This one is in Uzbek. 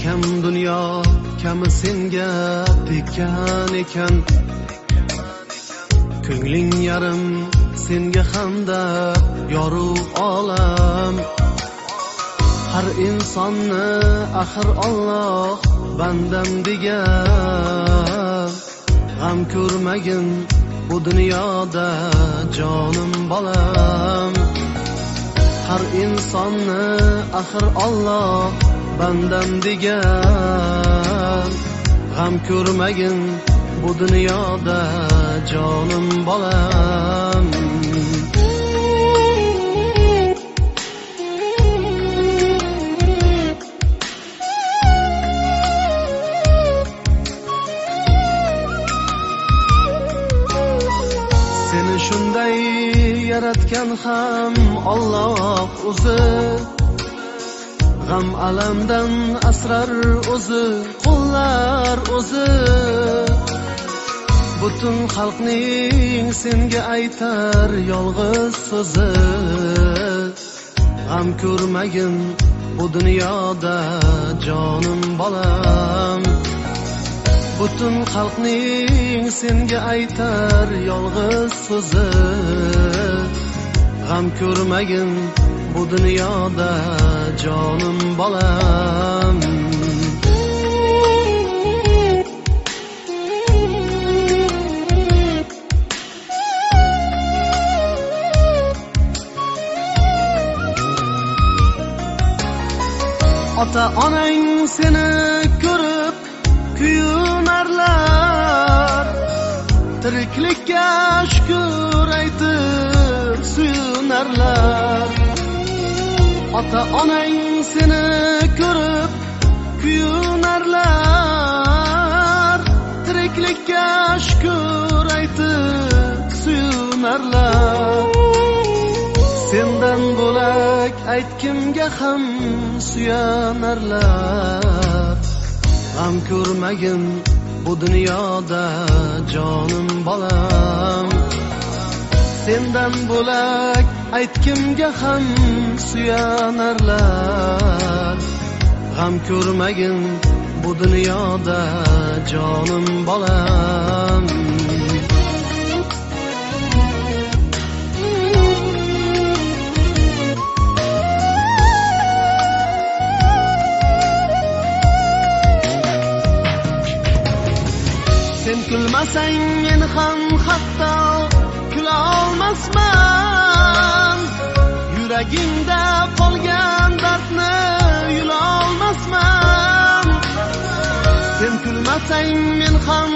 kam dunyo kami senga tekkan ekan. Ko'ngling yarim senga hamda yorug' olam. Har insonni axir Alloh bandam degan g'am ko'rmagin bu dunyoda jonim bolam. Har insonni axir Alloh bandam degan g'am ko'rmagin bu dunyoda jonim bolam. Shunday yaratgan ham Alloh o'zi. G'am alamdan asrar o'zi qo'llar o'zi. Butun xalqning senga aytar yolg'iz so'zi. G'am ko'rmagin bu dunyoda jonim bolam. Butun xalqning senga aytar yolg'iz so'zi. G'am ko'rmagin bu dunyoda jonim bolam. Ota onang seni ko'rib kuyunarlar. Tiriklikka shukur aytib suyunarlar. Ota onang seni ko'rib kuyunarlar. Tiriklikka shukur aytib suyunarlar. Sendan bo'lak aytkimga ham suyanarlar. G'am ko'rmagin bu dunyoda jonim bolam. Sendan bo'lak aytkimga ham suyanarlar. G'am ko'rmagin bu dunyoda jonim bolam. Sen kulmasang men ham hatto kulolmasman yuragimda qolgan dardni yulolmasman sen kulmasang men ham